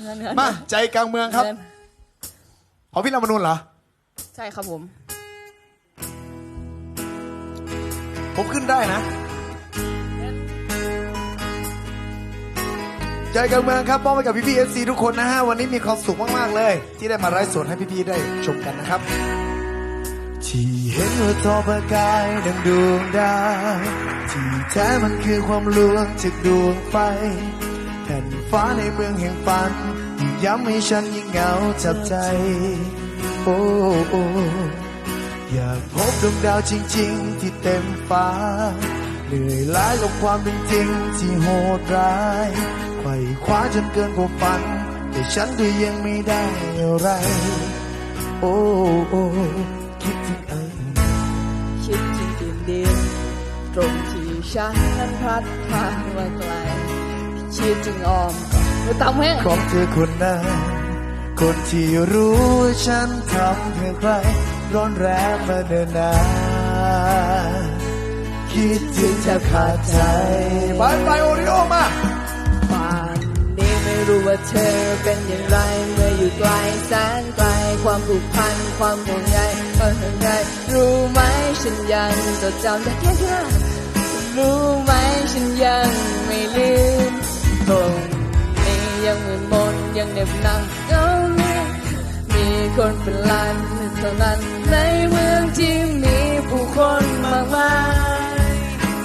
เนื้อเนื้อมาใจกลางเมืองครับเนื้อของพี่ลำมนูนเหรอ ใช่ครับผม ผมขึ้นได้นะ ใจกลางเมืองครับมอบให้กับพี่พีเอฟซีทุกคนนะฮะ วันนี้มีความสุขมาก ๆ เลย ที่ได้มาไลฟ์สดให้พี่ๆได้ชมกันนะครับ ที่เห็นว่าทอประกายดังดวงดาวที่แท้มันคือความลวงจากดวงไฟแผ่น ฟ้าในเมืองแห่งฝันย้ำให้ฉันยิ่งเหงาจับใจ โอ้โออยากพบดวงดาวจริง ๆ ที่เต็มฟ้าเหนื่อยล้ากับความเป็นจริงที่โหดร้ายไขว่คว้าจนเกินกว่าฝัน แต่ฉันก็ยังไม่ได้อะไร โอ้โอ้คิดถึงไอ้คิดถึงดินดินตรงที่ฉันนั้นพัดพามาไกล คิดถึงอ้อมกอดเธอตามแห้งของเธอคนนั้นคนที่รู้ว่าฉันทำเพื่อใคร ร้อนแรงมาเนิ่นนานคิดถึงแทบขาดใจไปไปโอริโอมาป่านนี้ไม่รู้ว่าเธอเป็นอย่างไร เมื่ออยู่ไกลแสนไกล ความผูกพันความห่วงใยความห่วงใยรู้ไหมฉันยังจดจำได้แค่เธอรู้ไหมฉันยังไม่ลืม ตรงนี้ยังมืนมนยังเหน็บหนังเงานี้มีคนเป็นล้านเท่านั้นในเมืองที่มีผู้คนมากมาย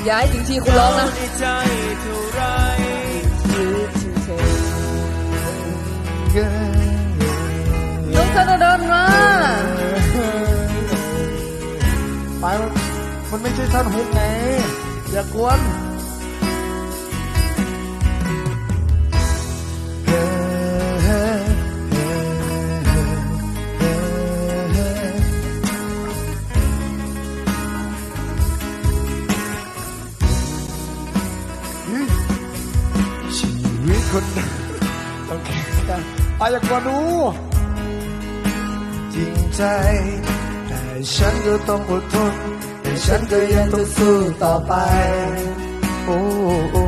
ย้ายจริงที่คุณร้องนะใจเท่าไรคิดถึงเธอเกินน้องธนดลมาไปมันมันไม่ใช่ท่านฮุกไงอย่ากวน คนต้องแข่งกันอยากว่านูจริงใจ แต่ฉันก็ต้องอดทน แต่ฉันก็ยังต้องสู้ต่อไป โอ้โอ้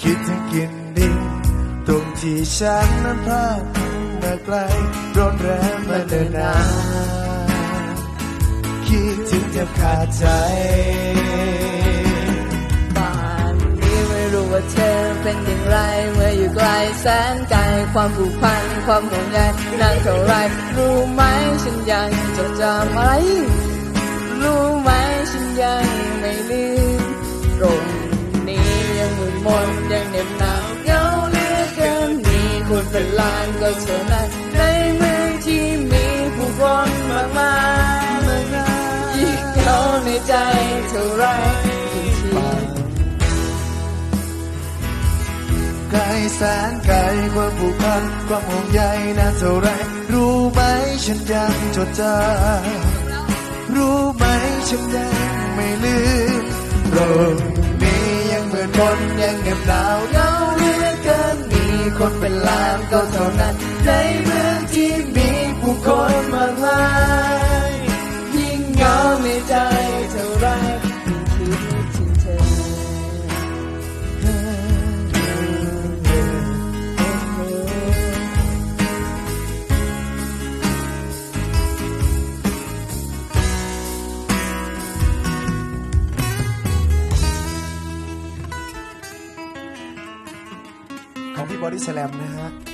คิดถึงกินดินตรงที่ฉันนั้นพลาดมาไกลร้อนแรงมาเดินนานคิดถึงแทบขาดใจ แสนไกลความผูกพันความห่วงใยนานเท่าไรรู้ไหมฉันยังจดจำอะไร รู้ไหมฉันยังไม่ลืมตรงนี้ยังมืนมนยังเหน็บหนาวเหงาเหลือเกินมีคนเป็นล้านก็เท่านั้นในเมืองที่มีผู้คนมากมายยิ่งเหงาในใจเท่าไร ไกลแสนไกลความผูกพันความห่วงใยนานเท่าไร รู้ไหมฉันยังจดจำรู้ไหมฉันยังไม่ลืมโลกนี้ยังเหมือนมนยังเงียบหนาวเหงาเหลือเกินมีคนเป็นล้านก็เท่านั้นใน บอดี้แสลมนะฮะ